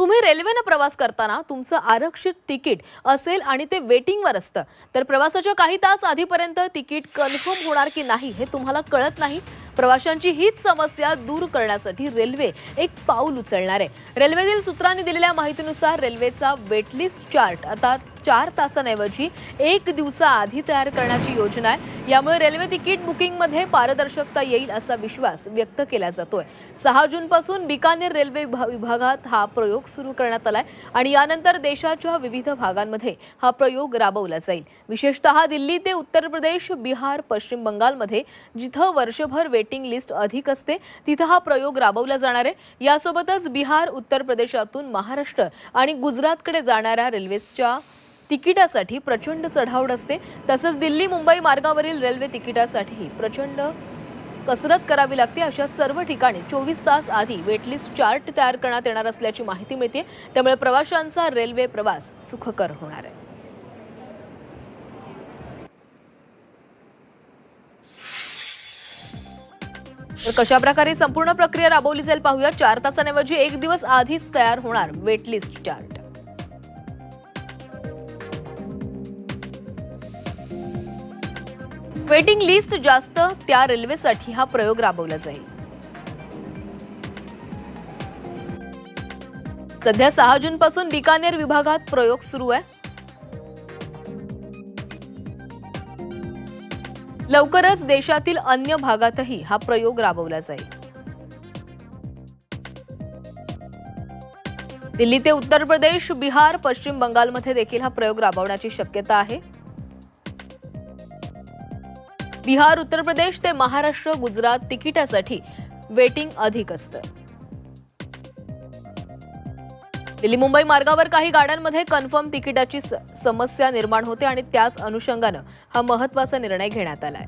तुम्ही रेल्वेनं प्रवास करताना तुमचं आरक्षित तिकीट असेल आणि ते वेटिंगवर असतं. तर प्रवासाच्या काही तास आधीपर्यंत तिकीट कन्फर्म होणार की नाही हे तुम्हाला कळत नाही? प्रवाशांची हीच समस्या दूर करण्यासाठी रेल्वे एक पाऊल उचलणार आहे. रेल्वेतील सूत्रांनी दिलेल्या माहितीनुसार रेल्वेचा वेटलिस्ट चार्ट आता चार तासांऐवजी एक दिवसाआधी तयार करण्याची योजना आहे. यामुळे रेल्वे तिकीट बुकिंगमध्ये पारदर्शकता येईल असा विश्वास व्यक्त केला जातोय. सहा जूनपासून बिकानेर रेल्वे विभागात हा प्रयोग सुरू करण्यात आलाय आणि यानंतर देशाच्या विविध भागांमध्ये हा प्रयोग राबवला जाईल. विशेषतः दिल्ली ते उत्तर प्रदेश बिहार पश्चिम बंगालमध्ये जिथं वर्षभर वेटिंग लिस्ट अधिक असते तिथं हा प्रयोग राबवला जाणार आहे. यासोबतच बिहार उत्तर प्रदेशातून महाराष्ट्र आणि गुजरातकडे जाणाऱ्या रेल्वेच्या तिकिटासाठी प्रचंड चढावड असते. तसंच दिल्ली मुंबई मार्गावरील रेल्वे तिकिटासाठीही प्रचंड कसरत करावी लागते. अशा सर्व ठिकाणी चोवीस तास आधी वेटलिस्ट चार्ट तयार करण्यात येणार असल्याची माहिती मिळते त्यामुळे प्रवाशांचा रेल्वे प्रवास सुखकर होणार आहे. तर कशा प्रकारे संपूर्ण प्रक्रिया राबवली जाईल पाहूया. चार तासांऐवजी एक दिवस आधीच तयार होणार वेटलिस्ट चार्ट वेटिंग लिस्ट जास्त त्या रेल्वेसाठी हा प्रयोग राबवला जाईल. सध्या सहा जून पासून बिकानेर विभागात प्रयोग सुरू आहे. लवकरच देशातील अन्य भागातही हा प्रयोग राबवला जाईल. दिल्ली ते उत्तर प्रदेश बिहार पश्चिम बंगालमध्ये देखील हा प्रयोग राबवण्याची शक्यता आहे. बिहार उत्तर प्रदेश ते महाराष्ट्र गुजरात तिकिटासाठी वेटिंग अधिक असतं. दिल्ली मुंबई मार्गावर काही गाड्यांमध्ये कन्फर्म तिकिटाची समस्या निर्माण होते आणि त्याच अनुषंगानं हा महत्त्वाचा निर्णय घेण्यात आलाय.